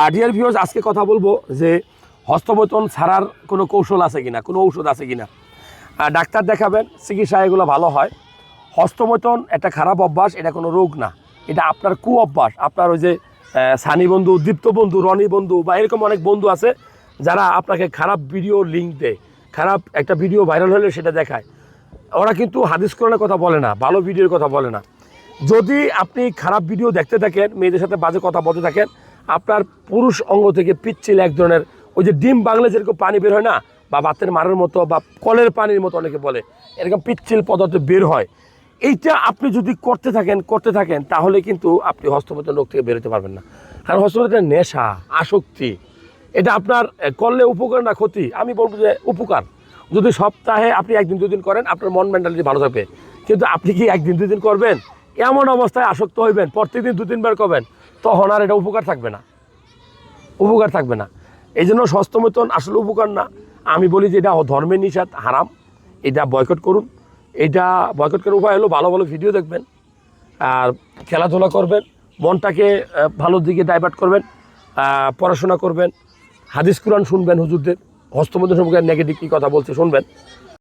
আর dear viewers আজকে কথা বলব যে হস্তমৈথন ছাড়ার কোনো কৌশল আছে কিনা, কোনো ঔষধ আছে কিনা। আর ডাক্তার দেখাবেন চিকিৎসা এগুলো ভালো হয়। হস্তমৈথন একটা খারাপ অভ্যাস, এটা কোনো রোগ না। এটা আপনার কু অভ্যাস। আপনার ওই যে সানি বন্ধু, দীপ্ত বন্ধু, রনি বন্ধু বা এরকম অনেক বন্ধু আছে যারা আপনাকে খারাপ ভিডিও লিঙ্ক দেয়। খারাপ একটা ভিডিও ভাইরাল হলে সেটা দেখায়। ওরা কিন্তু হাদিস কোরআনের কথা বলে না, ভালো ভিডিওর কথা বলে না। যদি আপনি খারাপ ভিডিও দেখতে থাকেন, মেয়েদের সাথে বাজে কথা বলতে থাকেন আপনার পুরুষ অঙ্গ থেকে পিচ্ছিল এক ধরনের, ওই যে ডিম বাংলা যেরকম পানি বের হয় না, বা বাতের মারের মতো, বা কলের পানির মতো অনেকে বলে, এরকম পিচ্ছিল পদার্থ বের হয়। এইটা আপনি যদি করতে থাকেন করতে থাকেন, তাহলে কিন্তু আপনি হস্তমৈথুন রোগ থেকে বেরোতে পারবেন না। কারণ হস্তমৈথুন নেশা, আসক্তি। এটা আপনার করলে উপকার না ক্ষতি? আমি বলব যে উপকার। যদি সপ্তাহে আপনি একদিন দুদিন করেন, আপনার মন মেন্টালিটি ভালো থাকবে। কিন্তু আপনি কি একদিন দুদিন করবেন? এমন অবস্থায় আসক্ত হইবেন, প্রত্যেকদিন দু তিনবার করবেন। তখন আর এটা উপকার থাকবে না। উপকার থাকবে না। এই জন্য সস্তমতন আসলে উপকার না। আমি বলি যে এটা ধর্মের নিষাদ হারাম। এটা বয়কট করুন। এটা বয়কট করার উপায় হলো ভালো ভালো ভিডিও দেখবেন। আর খেলাধুলা করবেন। মনটাকে ভালোর দিকে ডাইভার্ট করবেন। পড়াশোনা করবেন। হাদিস, কোরআন শুনবেন হুজুরদের। হস্তমতন সম্পর্কে নেগেটিভ কী কথা বলছে শুনবেন।